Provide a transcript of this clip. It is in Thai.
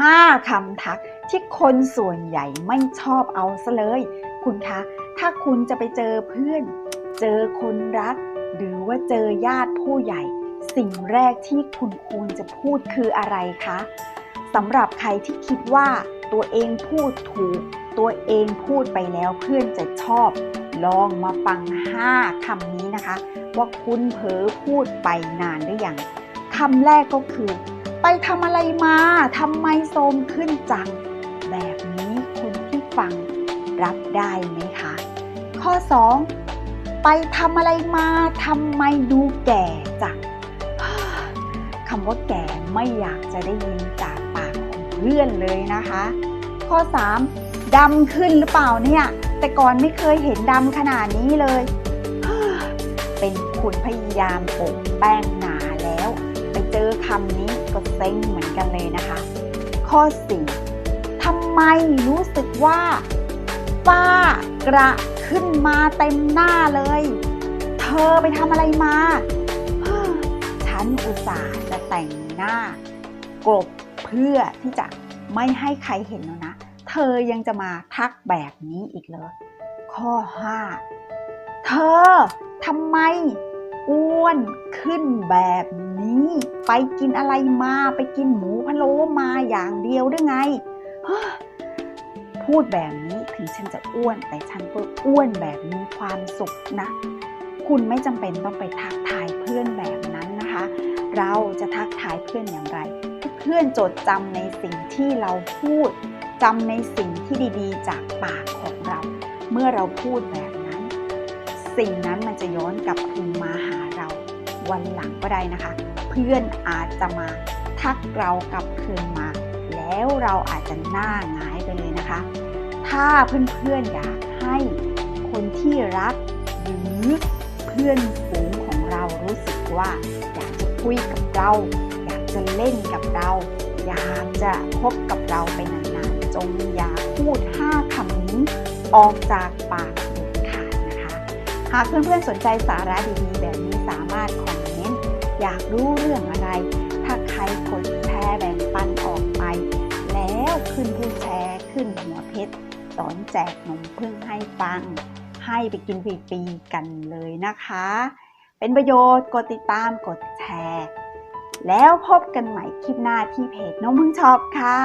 5 คำทักที่คนส่วนใหญ่ไม่ชอบเอาซะเลย คุณคะ ถ้าคุณจะไปเจอเพื่อน เจอคนรัก หรือว่าเจอญาติผู้ใหญ่ สิ่งแรกที่คุณควรจะพูดคืออะไรคะสำหรับใครที่คิดว่าตัวเองพูดถูก ตัวเองพูดไปแล้วเพื่อนจะชอบ ลองมาฟัง 5คำนี้นะคะ ว่าคุณเผลอพูดไปนานหรือยังคำแรกก็คือ ไปทำอะไรมาทำไมโทมขึ้นจัง แบบนี้คุณที่ฟังรับได้ไหมคะ ข้อ 2 ไปทำอะไรมาทำไมดูแก่จังคำว่าแก่ไม่อยากจะได้ยินจากปากของเพื่อนเลยนะคะ ข้อ 3ดำขึ้นหรือเปล่าเนี่ย แต่ก่อนไม่เคยเห็นดำขนาดนี้เลย เป็นคุณพยายามปะแป้งหนาแล้ว ไปเจอคำนี้ ก็เซ็งเหมือนกันเลยนะคะ ข้อ 4ทำไมรู้สึกว่า ฝ้ากระขึ้นมาเต็มหน้าเลย เธอไปทำอะไรมา ฉันอุตส่าห์จะแต่งหน้ากลบเพื่อที่จะไม่ให้ใครเห็นแล้วนะ เธอยังจะมาทักแบบนี้อีกเลยข้อ 5 เธอทำไม อ้วนขึ้นแบบนี้ ไปกินอะไรมาไปกินหมูพะโล้มาอย่างเดียวได้ไง พูดแบบนี้ถึงฉันจะอ้วนแต่ฉันก็อ้วนแบบมีความสุขนะ คุณไม่จำเป็นต้องไปทักทายเพื่อนแบบนั้นนะคะ เราจะทักทายเพื่อนอย่างไร เพื่อนจดจำในสิ่งที่เราพูดจำในสิ่งที่ดีๆ จากปากของเรา เมื่อเราพูดแบบ สิ่งนั้นมันจะย้อนกลับคืนมาหาเราวันหลังก็ได้นะคะ เพื่อนอาจจะมาทักเรากลับคืนมา แล้วเราอาจจะหน้าหงายไปเลยนะคะ ถ้าเพื่อนๆอยากให้คนที่รักหรือเพื่อนฝูงของเรารู้สึกว่า อยากจะคุยกับเรา อยากจะเล่นกับเรา อยากจะพบกับเราไปนานๆจงอย่าพูด5คำนี้ออกจากปาก หากเพื่อนๆสนใจสาระดีๆ แบบนี้สามารถคอมเมนต์อยากรู้เรื่องอะไร ถ้าใครกดแชร์แบ่งปันออกไป แล้วขึ้นผู้แชร์ขึ้นหัวเพชรสอนแจกนมพึ่งให้ฟัง ให้ไปกินฟรีๆกันเลยนะคะ เป็นประโยชน์กดติดตามกดแชร์ แล้วพบกันใหม่คลิปหน้าที่เพจนมพึ่งช็อปค่ะ